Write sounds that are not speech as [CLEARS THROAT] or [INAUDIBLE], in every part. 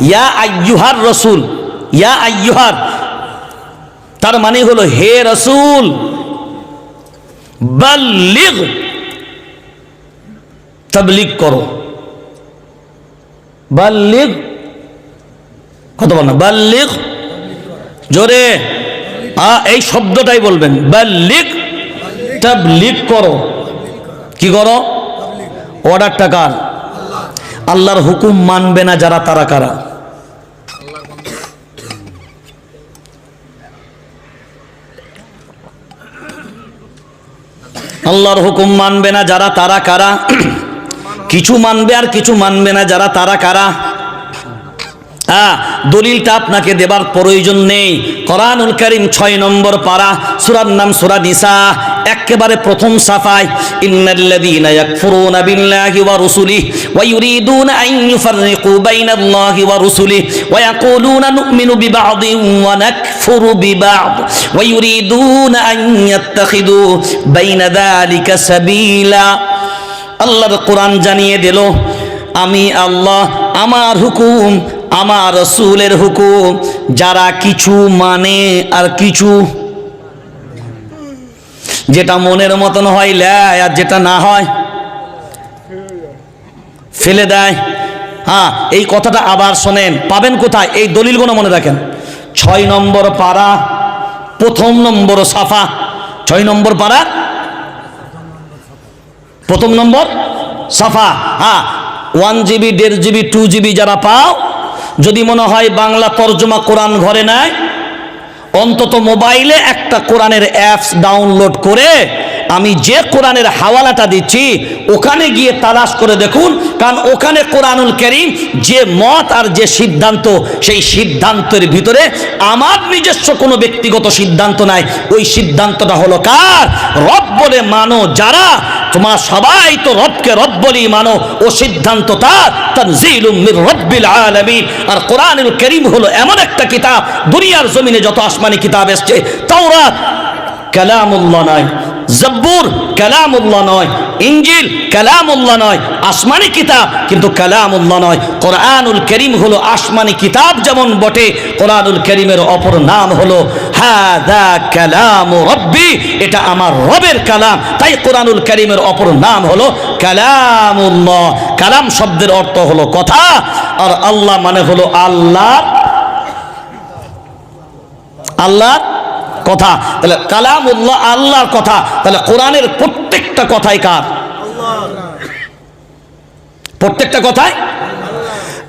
ইয়া আইয়ুহার রসুল, ইয়া আইয়ুহার। তার মানে হলো, হে রসুল, বাল্লিগ, তবলিগ করো। বাল্লিগ কত বল না, বাল্লিগ, জোরে। এই শব্দটাই বলবেন, বাল্লিগ, তাবলিগ করো। কি করো? অর্ডারটা কার? আল্লাহর হুকুম মানবে না যারা, তারা কারা? আল্লাহর হুকুম মানবে না যারা, তারা কারা? [CLEARS THROAT] কিছু মানবে আর কিছু মানবে না যারা, তারা কারা? হ্যাঁ দলিলটা আপনাকে দেবার প্রয়োজন নেই। কোরআনুল করিম ছয় নম্বর পারা, সুরার নাম সুরা নিসা, একেবারে প্রথম সাফায়, ইন্নাল্লাযীনা ইয়াকফুরুনা বিল্লাহি ওয়া রুসুলিহি ওয়া ইউরিদুনা আন ইউফাররিকু বাইনাল্লাহি ওয়া রুসুলিহি ওয়া ইয়াকুলুনা নু'মিনু বিবা'দিন ওয়া নাকফুরু বিবা'দ ওয়া ইউরিদুনা আন ইয়াত্তাখিদু বাইনা যালিকা সাবিলা। আল্লাহর কোরআন জানিয়ে দিল, আমি আল্লাহ, আমার হুকুম আমার রসুলের হুকুম, যারা কিছু মানে আর কিছু যেটা মনের মতন হয় ল্যায় আর যেটা না হয় ফেলে দেয়। হ্যাঁ এই কথাটা আবার শোনেন, পাবেন কোথায়? এই দলিলগুলো মনে রাখেন। ছয় নম্বর পাড়া, প্রথম নম্বর সাফা। ছয় নম্বর পাড়া, প্রথম নম্বর সাফা। হ্যাঁ ওয়ান জিবি দেড় জিবি টু জিবি যারা পাও যদি মনে হয় বাংলা তর্জমা কোরআন ঘরে নেয় অন্তত মোবাইলে একটা কোরআনের অ্যাপস ডাউনলোড করে আমি যে কোরআনের হাওয়ালাটা দিচ্ছি, ওখানে গিয়ে তালাশ করে দেখুন, কারণ ওখানে কোরআনুল করিম যে মত আর যে সিদ্ধান্ত, সেই সিদ্ধান্তের ভিতরে আমার নিজস্ব কোনো ব্যক্তিগত সিদ্ধান্ত নাই। ওই সিদ্ধান্তটা হলো কার? রব বলে মানো যারা তোমার সবাই তো রবকে রব বলি মানো, ও সিদ্ধান্ত তার, তানজিলুম মির রব্বিল আলামিন। আর কোরআনুল করিম হলো এমন একটা কিতাব, দুনিয়ার জমিনে যত আসমানি কিতাব এসছে, তাওরাত কালামুল্লাহ নয়, জব্বুর কালামুল্লাহ নয় ইঞ্জিল কালামুল্লাহ নয়, আসমানি কিতাব কিন্তু কালামুল্লাহ নয়। কোরআনুল করিম হলো আসমানি কিতাব যেমন বটে, কোরআনুল করিমের অপর নাম হলো হাদা কালাম রব্বি, এটা আমার রবের কালাম। তাই কোরআনুল করিমের অপর নাম হলো কালামুল্লাহ। কালাম শব্দের অর্থ হলো কথা, আর আল্লাহ মানে হলো আল্লাহ আল্লাহ কথা। তাহলে কালামুল্লাহ আল্লাহর কথা, তাহলে কোরআনের প্রত্যেকটা কথাই কার? প্রত্যেকটা কথাই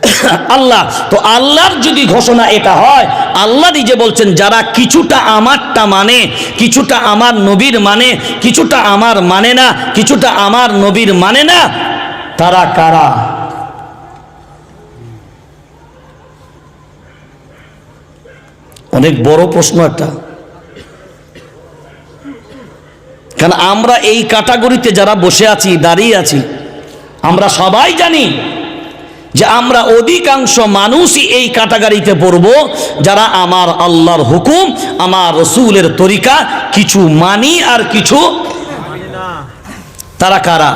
[COUGHS] আল্লাহ, তো আল্লাহর যদি ঘোষণা এটা হয়, আল্লাহ নিজে বলছেন, যারা কিছুটা আমারটা মানে কিছুটা আমার নবীর মানে কিছুটা আমার মানে না, কিছুটা আমার নবীর মানে না, তারা কারা? অনেক বড় প্রশ্ন একটা। কারণ আমরা এই ক্যাটাগরিতে যারা বসে আছি, দাঁড়িয়ে আছি, আমরা সবাই জানি যে আমরা অধিকাংশ মানুষই এই ক্যাটাগরিতে পড়ব যারা আমার আল্লাহর হুকুম, আমার রসুলের তরিকা কিছু মানি আর কিছু তারা কারা?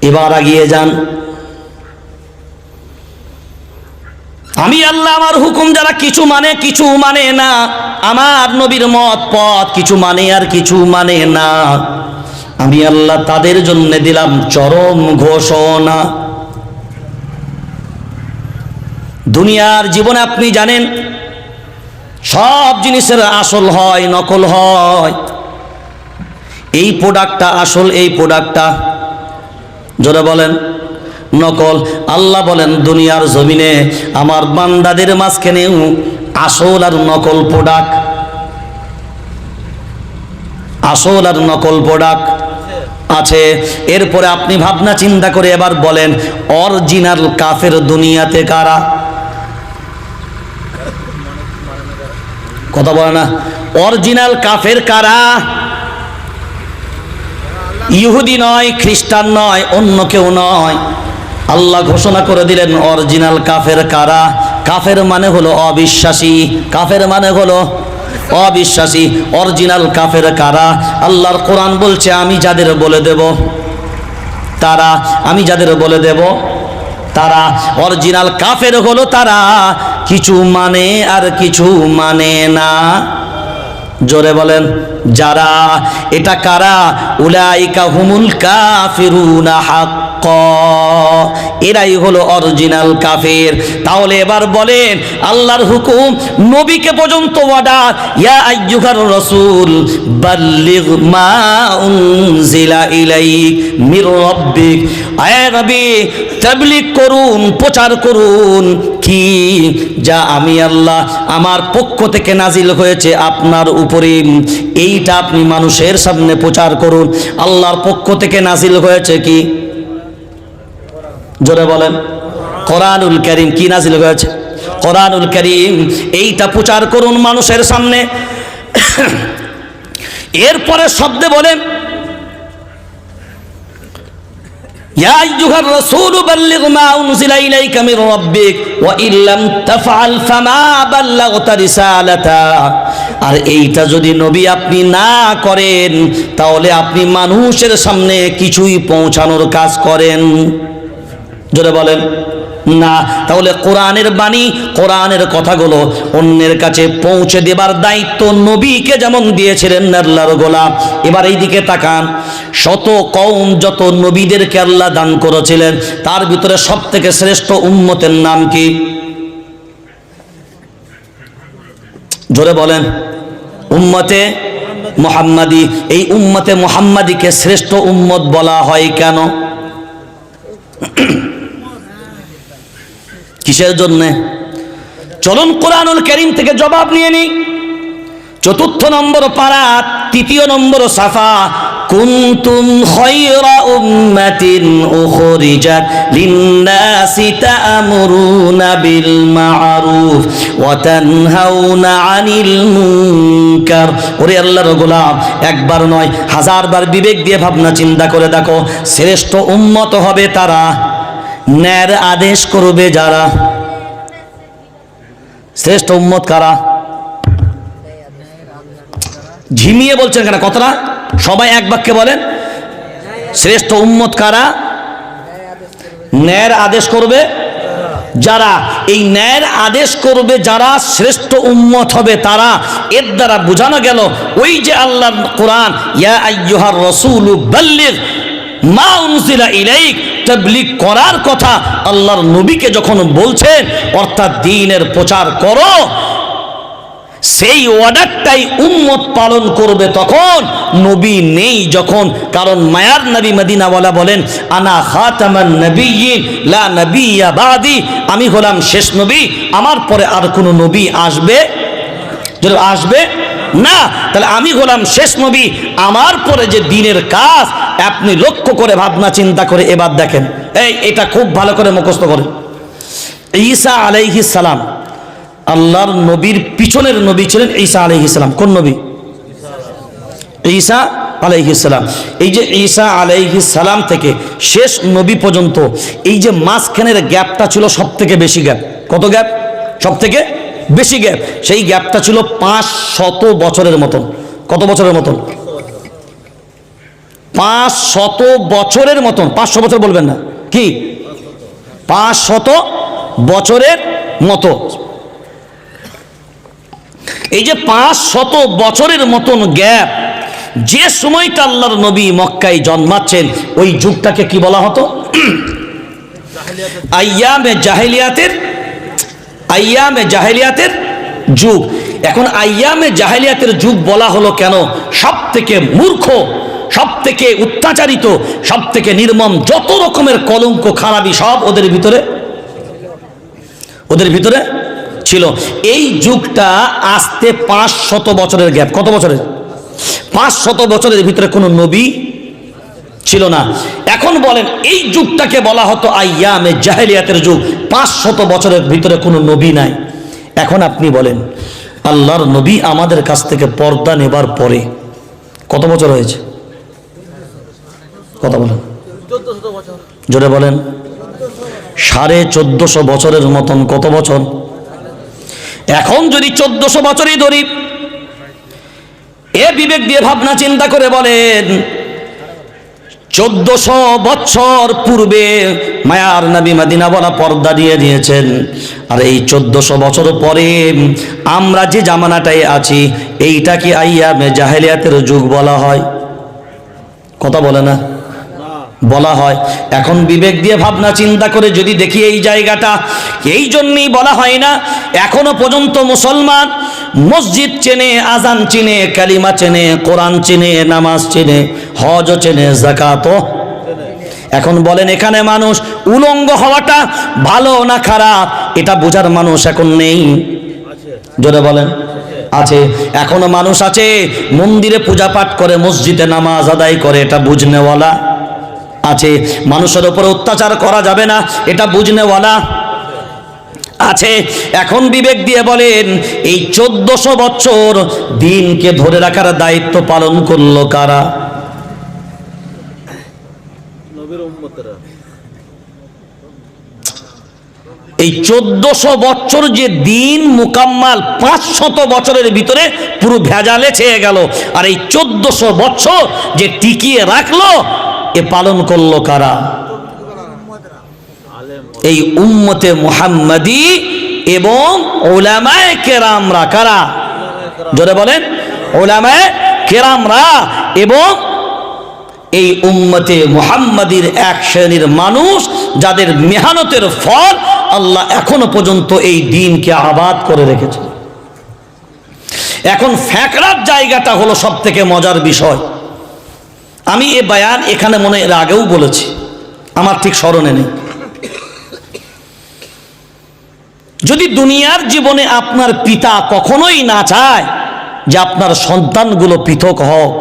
এবার আগিয়ে যান। আমি আল্লাহ আমার হুকুম যারা কিছু মানে কিছু মানে না। আমার নবীর মত, পথ কিছু মানে আর কিছু মানে না। আমি আল্লাহ তাদের জন্য দিলাম চরম ঘোষণা। দুনিয়ার জীবনে আপনি জানেন, সব জিনিসের আসল হয়, নকল হয়। এই প্রোডাক্টটা আসল, এই প্রোডাক্টটা জোরে বলেন। নকল। আল্লাহ বলেন, দুনিয়ার জমিনে আমার বান্দাদের মাঝখানেও আসল আর নকল প্রোডাক্ট। আসল আর নকল প্রোডাক্ট আছে। এরপরে আপনি ভাবনা চিন্তা করে এবার বলেন, অরিজিনাল কাফের দুনিয়াতে কারা? কথা বলে না। অরিজিনাল কাফের কারা? ইহুদি নয়, খ্রিস্টান নয়, অন্য কেউ নয়। আল্লাহ ঘোষণা করে দিলেন, অরিজিনাল কাফের কারা? কাফের মানে হলো অবিশ্বাসী। কাফের মানে হলো অবিশ্বাসী। অরিজিনাল কাফের কারা? আল্লাহর কোরআন বলছে, আমি যাদের বলে দেব, তারা আমি যাদের বলে দেব, তারা। অরিজিনাল কাফের হলো তারা। কিছু মানে আর কিছু মানে না। জোরে বলেন, যারা এটা কারা? উলাইকা হুমুল কাফিরুনা হাক্ক। এরাই হলো অরিজিনাল কাফের। তাহলে এবার বলেন, আল্লাহর হুকুম নবীকে পর্যন্ত অর্ডার ইয়া আইয়ুহার রাসূল, বাল্লিগ মা উনজিলা ইলাইক মির রাব্বিক। আয় নবী, তাবলীগ করুন, প্রচার করুন। কি? যা আমি আল্লাহ আমার পক্ষ থেকে নাজিল হয়েছে আপনার উপরে। এইটা আপনি মানুষের সামনে প্রচার করুন। আল্লাহর পক্ষ থেকে নাজিল হয়েছে কি? জোরে বলেন কোরআনুল করিম কি নাজিল হয়েছে কোরআনুল করিম এইটা প্রচার করুন মানুষের সামনে এরপরে শব্দে বলেন يا أيها الرسول بلغ ما أنزل إليك من ربك وإن لم تفعل فما بلغت رسالته আর এইটা যদি নবী আপনি না করেন তাহলে আপনি মানুষের সামনে কিছুই পৌঁছানোর কাজ করেন জোরে বলেন, না, তাহলে কোরআনের বাণী, কোরআনের কথাগুলো অন্যের কাছে পৌঁছে দেবার দায়িত্ব নবীকে যেমন দিয়েছিলেন আল্লাহর গোলাপ এবার এই দিকে তাকান, শত কৌম যত নবীদেরকে আল্লাহ দান করেছিলেন, তার ভিতরে সব থেকে শ্রেষ্ঠ উম্মতের নাম কি? জোরে বলেন, উম্মতে মোহাম্মাদি। এই উম্মতে মোহাম্মাদিকে শ্রেষ্ঠ উম্মত বলা হয় কেন? কিসের জন্যে? চলুন কোরআনুল করিম থেকে জবাব নিয়ে নিই। চতুর্থ নম্বর পাড়া তৃতীয় নম্বর সাফা, কুনতুম খায়রা উম্মাতিন উখরিজাত লিন-নাসি তা'মুরুনা বিল মা'রুফ ওয়া তানহাউনা 'আনিল মুনকার। ওরে আল্লাহর গোলাম, একবার নয়, হাজারবার বিবেক দিয়ে ভাবনা চিন্তা করে দেখো, শ্রেষ্ঠ উম্মত হবে তারা। ন্যার আদেশ করবে যারা? শ্রেষ্ঠ উম্মত কারা? ঝিমিয়ে বলছেন কেন কতটা সবাই এক বাক্যে বলেন। শ্রেষ্ঠ উম্মত কারা? ন্যায়ের আদেশ করবে যারা। এই ন্যায়ের আদেশ করবে যারা শ্রেষ্ঠ উম্মত হবে তারা। এর দ্বারা বোঝানো গেল, ওই যে আল্লাহ কোরআন, ইয়া আইয়ুহার রাসূলু বাল্লিগ মা উনজিলা ইলাইক তাবলীগ করার কথা আল্লাহর নবীকে যখন বলছেন অর্থাৎ দ্বীনের প্রচার করো, সেই অর্ডারটাই উম্মত পালন করবে তখন। নবী নেই যখন, কারণ মায়ার নবী মদিনাওয়ালা বলেন, আনা খাতামান নবিয়িন লা নবিয়্যা বাদি। আমি হলাম শেষ নবী, আমার পরে আর কোনো নবী আসবে? আসবে? না। তাহলে আমি হলাম শেষ নবী, আমার পরে যে দিনের কাজ আপনি লক্ষ্য করে ভাবনা চিন্তা করে এবার দেখেন। এই, এটা খুব ভালো করে মুখস্থ করে ঈসা আলাইহিস সালাম আল্লাহর নবীর পিছনের নবী ছিলেন ঈসা আলাইহিসালাম কোন নবী? ঈসা আলাইহিসালাম এই যে ঈসা আলাইহিসালাম থেকে শেষ নবী পর্যন্ত এই যে মাঝখানের গ্যাপটা ছিল সব থেকে বেশি গ্যাপ। কত গ্যাপ? সব থেকে বেশি গ্যাপ। সেই গ্যাপটা ছিল পাঁচ শত বছরের মতন। কত বছরের মতন? পাঁচ শত বছরের মতন পাঁচশো বছর বলবেন না, কি? পাঁচ শত বছরের মতো। এই যে পাঁচ শত বছরের মতন গ্যাপ, যে সময়টা আল্লাহর নবী মক্কায় জন্মাচ্ছেন, ওই যুগটাকে কি বলা হতো? [CLEARS THROAT] আইয়ামে জাহেলিয়াতের আইয়ামে জাহেলিয়াতের যুগ। এখন আইয়ামে জাহেলিয়াতের যুগ বলা হলো কেন? সব থেকে মূর্খ সব থেকে অত্যাচারিত সব থেকে নির্মম যত রকমের কলঙ্ক খারাপি সব ওদের ভিতরে ওদের ভিতরে ছিল। এই যুগটা আসতে পাঁচ শত বছরের গ্যাপ। কত বছরের? পাঁচ শত বছরের ভিতরে কোনো নবী ছিল না। এখন বলেন, এই যুগটাকে বলা হতো আইয়ামে জাহেলিয়াতের যুগ। পাঁচ শত বছরের ভিতরে কোনো নবী নাই। এখন আপনি বলেন, আল্লাহর নবী আমাদের কাছ থেকে পর্দা নেবার পরে কত বছর হয়েছে? কথা বলেন। জোরে বলেন। সাড়ে চোদ্দশো বছরের মতন কত বছর? এখন যদি চোদ্দশো বছরই ধরি এ বিবেক দিয়ে ভাবনা চিন্তা করে বলেন চোদ্দশো বছর পূর্বে মায়ার নবী মাদিনা বলা পর্দা দিয়ে দিয়েছেন। আর এই চোদ্দশো বছর পরে আমরা যে জামানাটায় আছি এইটা কি আইয়ামে জাহেলিয়াতের যুগ বলা হয়। কথা বলে না? বলা হয়। এখন বিবেক দিয়ে ভাবনা চিন্তা করে যদি দেখি এই জায়গাটা এই জন্যই বলা হয় না এখনও পর্যন্ত মুসলমান মসজিদ চেনে আজান চিনে কালিমা চেনে কোরআন চেনে নামাজ চেনে হজ চেনে জাকাত এখন বলেন এখানে মানুষ উলঙ্গ হওয়াটা ভালো না খারাপ? এটা বোঝার মানুষ এখন নেই। জোরে বলেন। আছে। এখনও মানুষ আছে মন্দিরে পূজা পাঠ করে মসজিদে নামাজ আদায় করে এটা বুঝনেওয়ালা। আছে। মানুষের উপর অত্যাচার করা যাবে না এটা বুঝনেওয়ালা। আছে। এখন বিবেক দিয়ে বলেন এই চোদ্দশো বছর দিনকে ধরে রাখার দায়িত্ব পালন করল কারা? এই চোদ্দশো বছর যে দিন মোকাম্মাল পাঁচশত বছরের ভিতরে পুরো ভেজালে ছেয়ে গেল। আর এই চোদ্দশো বছর যে টিকিয়ে রাখল এ পালন করল কারা? এই উম্মতে মুহাম্মাদি এবং ওলামায় কেরামরা কারা? জোরে বলেন ওলামায় কেরামরা এবং এই উম্মতে মুহাম্মাদির এক শ্রেণির মানুষ যাদের মেহানতের ফল আল্লাহ এখনও পর্যন্ত এই দিনকে আবাদ করে রেখেছে। এখন ফ্যাকরার জায়গাটা হলো সব থেকে মজার বিষয়। আমি এ বায়ান এখানে মনে এর আগেও বলেছি। আমার ঠিক স্মরণে নেই। যদি দুনিয়ার জীবনে আপনার পিতা কখনোই না চায় যে আপনার সন্তানগুলো পৃথক হোক,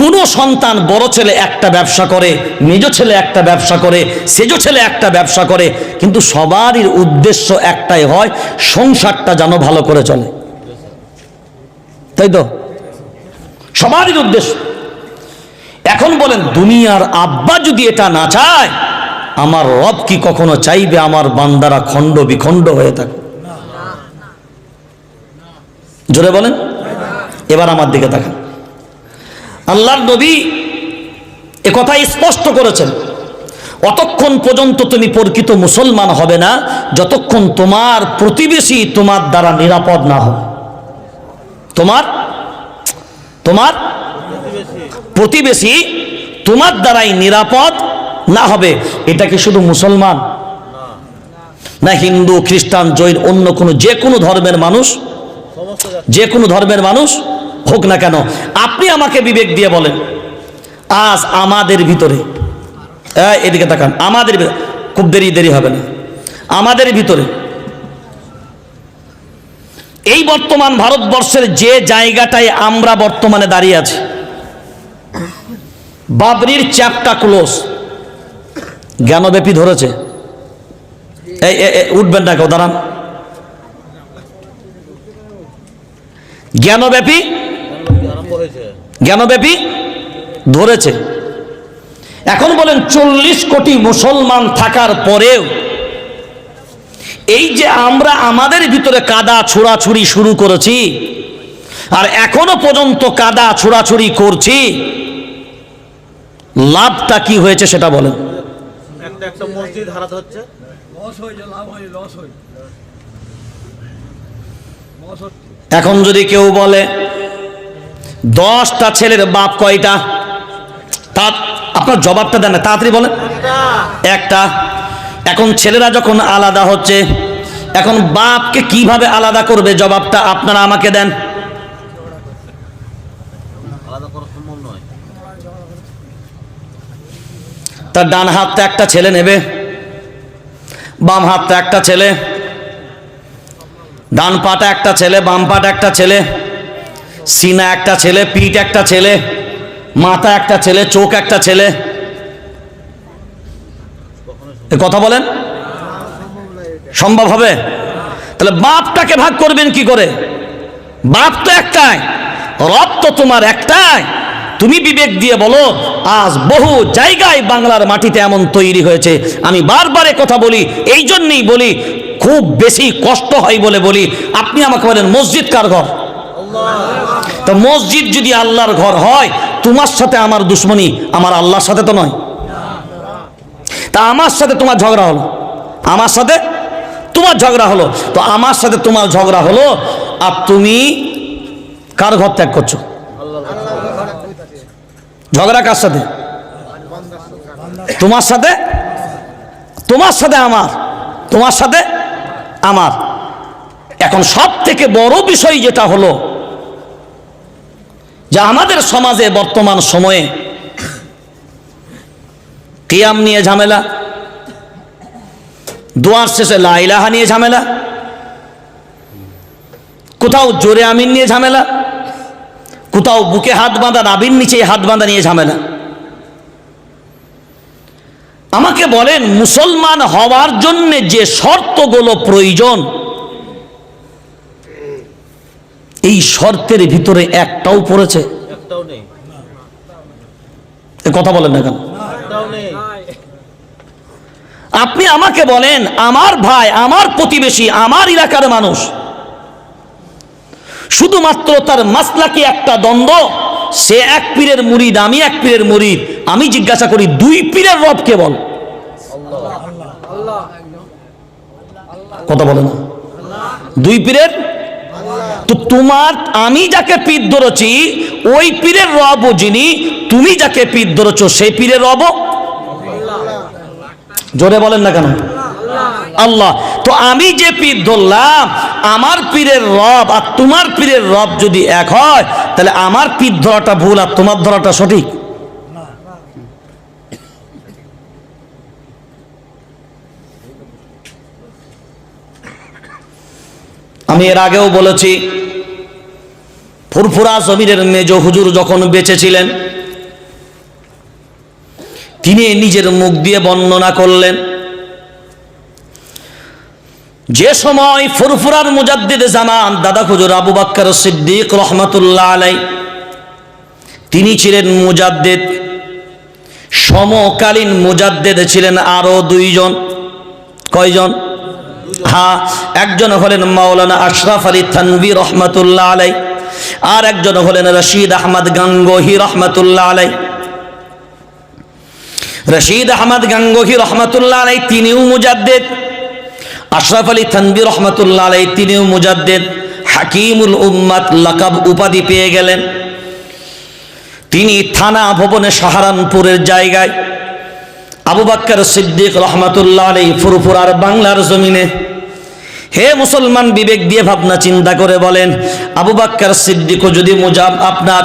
কোনো সন্তান বড় ছেলে একটা ব্যবসা করে, মেজ ছেলে একটা ব্যবসা করে, সেজ ছেলে একটা ব্যবসা করে, কিন্তু সবারই উদ্দেশ্য একটাই হয়, সংসারটা যেন ভালো করে চলে। তাই তো? সবারই উদ্দেশ্য। এখন বলেন, দুনিয়ার আব্বা যদি এটা না চায়, আমার রব কি কখনো চাইবে আমার বান্দারা খণ্ড বিখণ্ড হয়ে থাকে জোরে বলেন। এবার আমার দিকে তাকান। আল্লাহর নবী এ কথা স্পষ্ট করেছেন, অতক্ষণ পর্যন্ত তুমি প্রকৃত মুসলমান হবে না, যতক্ষণ তোমার প্রতিবেশী তোমার দ্বারা নিরাপদ না হবে। তোমার তোমার প্রতিবেশী তোমার দ্বারাই নিরাপদ না হবে। এটা কি শুধু মুসলমান? না হিন্দু, খ্রিস্টান, জৈন, অন্য কোনো, যে কোনো ধর্মের মানুষ, যে কোনো ধর্মের মানুষ হোক না কেন, আপনি আমাকে বিবেক দিয়ে বলেন, আজ আমাদের ভিতরে এদিকে তাকান, আমাদের খুব দেরি দেরি হবে না। আমাদের ভিতরে এই বর্তমান ভারতবর্ষের যে জায়গাটায় আমরা বর্তমানে দাঁড়িয়ে আছি, বাবরির চ্যাপটা ক্লোজ। জ্ঞানব্যাপী ধরেছে। এই উঠবেন না কেউ, দাঁড়ান। জ্ঞানব্যাপী? জ্ঞানব্যাপী? ধরেছে। এখন বলেন চল্লিশ কোটি মুসলমান থাকার পরেও এই যে আমরা আমাদের ভিতরে কাদা ছোড়াছুড়ি শুরু করেছি আর এখনও পর্যন্ত কাদা ছোড়াছুড়ি করছি লাভটা কি হয়েছে সেটা বলেন। এখন যদি কেউ বলে দশটা ছেলের বাপ কয়টা? তা আপনার জবাবটা দেন না তাড়াতাড়ি বলেন। একটা। এখন ছেলেরা যখন আলাদা হচ্ছে এখন বাপকে কীভাবে আলাদা করবে? জবাবটা আপনারা আমাকে দেন। তার ডান হাতটা একটা ছেলে নেবে বাম হাতটা একটা ছেলে ডান পাটা একটা ছেলে বাম পাটা একটা ছেলে সিনা একটা ছেলে পিঠ একটা ছেলে মাথা একটা ছেলে চোখ একটা ছেলে। কথা বলেন? সম্ভব হবে? তাহলে বাপটাকে ভাগ করবেন কি করে? বাপ তো একটাই, রব তো তোমার একটাই। তুমি বিবেক দিয়ে বলো, আজ বহু জায়গায় বাংলার মাটিতে এমন তৈরি হয়েছে। আমি বারবার কথা বলি, এই জন্যই বলি, খুব বেশি কষ্ট হয় বলে বলি। আপনি আমাকে বলেন, মসজিদ কার ঘর? তো মসজিদ যদি আল্লাহর ঘর হয়, তোমার সাথে আমার দুশ্মনী, আমার আল্লাহর সাথে তো নয়। তা আমার সাথে তোমার ঝগড়া হলো। আমার সাথে তোমার ঝগড়া হলো। তো আমার সাথে তোমার ঝগড়া হলো আর তুমি কার ঘর ত্যাগ করছ? ঝগড়া কার সাথে? তোমার সাথে? তোমার সাথে আমার। তোমার সাথে আমার। এখন সব থেকে বড় বিষয় যেটা হলো যে আমাদের সমাজে বর্তমান সময়ে কিয়াম নিয়ে ঝামেলা দোয়ার শেষে লাইলাহা নিয়ে ঝামেলা কোথাও জোরে আমিন নিয়ে ঝামেলা কোথাও বুকে হাত বাঁধা নাবির নিচে হাত বাঁধা নিয়ে ঝামেলা আমাকে বলেন মুসলমান হওয়ার জন্য যে শর্তগুলো প্রয়োজন এই শর্তের ভিতরে একটাও পড়েছে। কথা বলেন না কেন? আপনি আমাকে বলেন, আমার ভাই, আমার প্রতিবেশী, আমার এলাকার মানুষ, শুধুমাত্র তার মাসলাকে একটা দ্বন্দ্ব, সে এক পীরের মুরিদ, আমি এক পীরের মুরিদ। আমি জিজ্ঞাসা করি, দুই পীরের রব কে বল? কথা বলে না। দুই পীরের? তো তোমার, আমি যাকে পীর ধরেছি, ওই পীরের রব যিনি, তুমি যাকে পীর ধরেছো, সেই পীরের রব জোরে বলেন না কেন? আল্লাহ। তো আমি যে পীর ধরলাম, আমার পীরের রব আর তোমার পীরের রব যদি এক হয়, তাহলে আমার পীর ধরাটা ভুল আর তোমার ধরাটা সঠিক? আমি এর আগেও বলেছি, ফুরফুরা জমিরের মেজ হুজুর যখন বেঁচে ছিলেন তিনি নিজের মুখ দিয়ে বর্ণনা করলেন। যে সময় ফুরফুরার মুজাদ্দিদ জামান দাদা হুজুর আবু বাক্কর সিদ্দিক রহমতুল্লাহ আলাই তিনি ছিলেন মুজাদ্দিদ। সমকালীন মুজাদ্দিদ ছিলেন আরও দুইজন। কয়জন? হ্যাঁ একজন হলেন মাওলানা আশরাফ আলী থানভি রহমতুল্লাহ আলাই আর একজন হলেন রশিদ আহমদ গাঙ্গোহি রহমতুল্লাহ আলাই রশিদ আহমদ গাঙ্গোহি রহমতুল্লাহ আলাই তিনিও মুজাদ্দেদ। আশরাফ আলী থানবি রহমতুল্লাহ আলাই তিনিও মুজাদ্দেদ। হাকিমুল উম্মাত লাকাব উপাধি পেয়ে গেলেন। তিনি থানা ভবনে সাহারানপুরের জায়গায়। আবু বাক্কর সিদ্দিক রহমতুল্লাহ আলাই ফুরফুরার বাংলার জমিনে। হে মুসলমান বিবেক দিয়ে ভাবনা চিন্তা করে বলেন, আবু বাক্কর সিদ্দিকও যদি মুজাব আপনার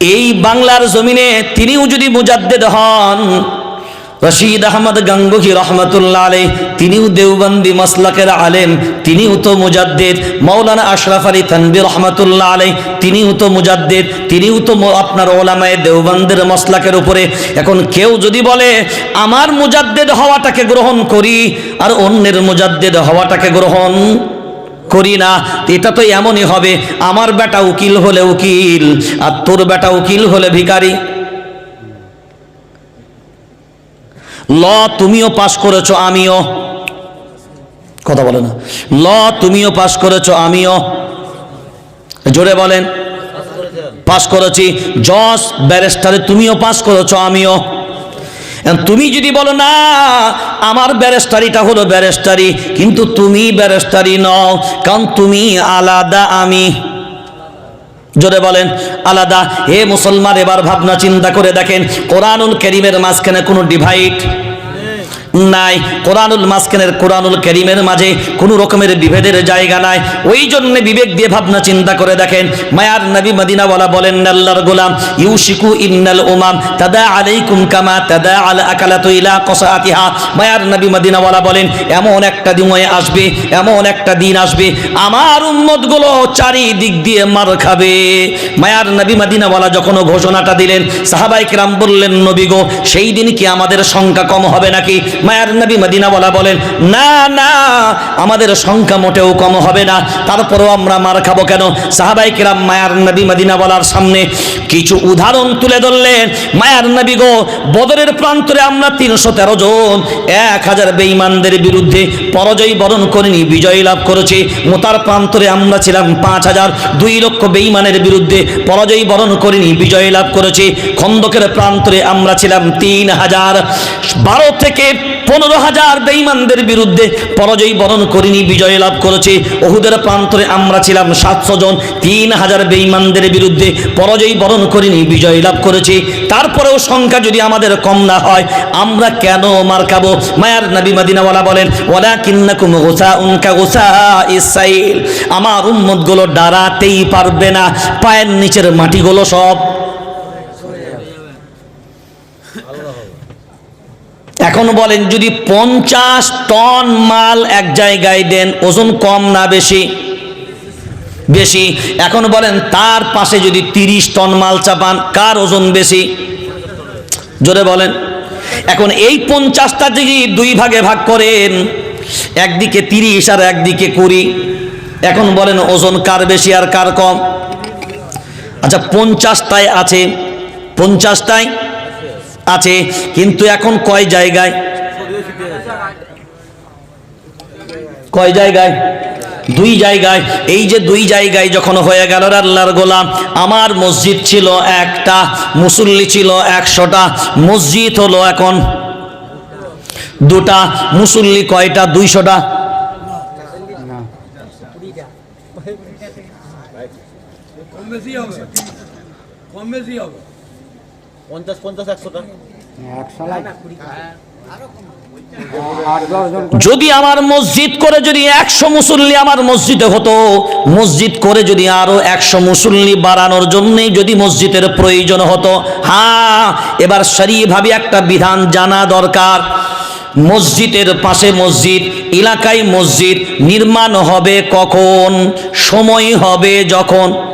এই বাংলার জমিনে তিনিও যদি মুজাদ্দেদ হন, রশিদ আহমদ গাঙ্গুহি রহমতুল্লাহ আলী তিনিও দেওবন্দি মাসলাকের আলেম, তিনিও তো মুজাদ্দেদ। মৌলানা আশরাফ আলী থানবি রহমতুল্লাহ আলী তিনিও তো মুজাদ্দেদ, তিনিও তো আপনার ওলামায় দেওবন্দের মসলাকের উপরে। এখন কেউ যদি বলে, আমার মুজাদ্দেদ হওয়াটাকে গ্রহণ করি, আর অন্যের মুজাদ্দেদ হওয়াটাকে গ্রহণ করি না। এটা তো এমনই হবে, আমার বেটা উকিল হলে উকিল, আর তোর বেটা উকিল হলে ভিখারি। ল তুমিও পাশ করেছ, আমিও। কথা বলে না। ল তুমিও পাশ করেছ, আমিও। জোরে বলেন। পাশ করেছি। জজ, ব্যারিস্টারে, তুমিও পাশ করেছ, আমিও। তুমি যদি বলো, না, আমার ব্যারেস্টারিটা হলো ব্যারেস্টারি, কিন্তু তুমি ব্যারেস্টারি নও, কারণ তুমি আলাদা আমি। জোরে বলেন, আলাদা। হে মুসলমান, এবার ভাবনা চিন্তা করে দেখেন, কোরআনুল করিমের মাঝখানে কোনো ডিভাইড নাই। কোরআনুল মাঝখানের কোরআনুল করিমের মাঝে কোনো রকমের বিভেদের জায়গা নাই। ওই জন্য বিবেক দিয়ে ভাবনা চিন্তা করে দেখেন, মায়ার নবী মদিনাওয়ালা বলেন, আল্লাহর গোলাম, ইউশিকু ইন্নাল উমাম, তাদা আলাইকুম কামা তাদা আল আকালাতু ইলা কসাতিহা মায়ার নবী মদিনাওয়ালা বলেন, এমন একটা দিন আসবে, এমন একটা দিন আসবে, আমার উম্মতগুলো চারিদিক দিয়ে মার খাবে। মায়ার নবী মদিনাওয়ালা যখন ঘোষণাটা দিলেন সাহাবাই কিরাম বললেন, নবী গো, সেই দিন কি আমাদের সংখ্যা কম হবে নাকি? মায়ার নবী মদিনাওয়ালা বলেন, না না, আমাদের সংখ্যা মোটেও কম হবে না। তারপরও আমরা মার খাব কেন? সাহাবাই কিরাম মায়ার নবী মদিনাওয়ালার সামনে কিছু উদাহরণ তুলে ধরলেন। মায়ার নবী গো, বদরের প্রান্তরে আমরা তিনশো তেরো জন, এক হাজার বেঈমানদের বিরুদ্ধে পরাজয় বরণ করিনি, বিজয় লাভ করেছি। মোতার প্রান্তরে আমরা ছিলাম পাঁচ হাজার দুই লক্ষ বেঈমানের বিরুদ্ধে পরাজয় বরণ করিনি, বিজয় লাভ করেছি। খন্দকের প্রান্তরে আমরা ছিলাম তিন হাজার। বারো থেকে পনেরো হাজার বেঈমানদের বিরুদ্ধে পরাজয় বরণ করিনি, বিজয় লাভ করেছে। ওহুদের প্রান্তরে আমরা ছিলাম সাতশো জন, তিন হাজার বেঈমানদের বিরুদ্ধে পরাজয় বরণ করিনি, বিজয় লাভ করেছি। তারপরেও সংখ্যা যদি আমাদের কম না হয়, আমরা কেন মার খাব? মায়ার নবী মাদিনাওয়ালা বলেন ওলা কিন্নাকুম গোসা উনকা গোসা ইসাইল আমার উম্মতগুলো দাঁড়াতেই পারবে না, পায়ের নিচের মাটিগুলো সব এখন বলেন, যদি পঞ্চাশ টন মাল এক জায়গায় দেন, ওজন কম না বেশি? বেশি। এখন বলেন, তার পাশে যদি তিরিশ টন মাল চাপান, কার ওজন বেশি? জোরে বলেন। এখন এই পঞ্চাশটা যদি দুই ভাগে ভাগ করেন, একদিকে তিরিশ আর একদিকে কুড়ি, এখন বলেন ওজন কার বেশি আর কার কম? আচ্ছা পঞ্চাশটায় আছে। পঞ্চাশটায় আছে, কিন্তু এখন কয় জায়গায়? কয় জায়গায়? দুই জায়গায়। এই যে দুই জায়গায় যখন হয়ে গেল আল্লাহর গোলাম, আমার মসজিদ ছিল একটা, মুসল্লি ছিল একশোটা, মসজিদ হলো এখন দুটা, মুসল্লি কয়টা? দুইশোটা? কম বেশি হবে। কম বেশি হবে। পঞ্চাশ পঞ্চাশ একশোটা যদি আমার মসজিদ করে যদি একশো মুসল্লি আমার মসজিদে হতো মসজিদ করে যদি আরও একশো মুসল্লি বাড়ানোর জন্যই যদি মসজিদের প্রয়োজন হতো হ্যাঁ এবার ভাবে একটা বিধান জানা দরকার। মসজিদের পাশে মসজিদ এলাকায় মসজিদ নির্মাণ হবে কখন? সময় হবে যখন?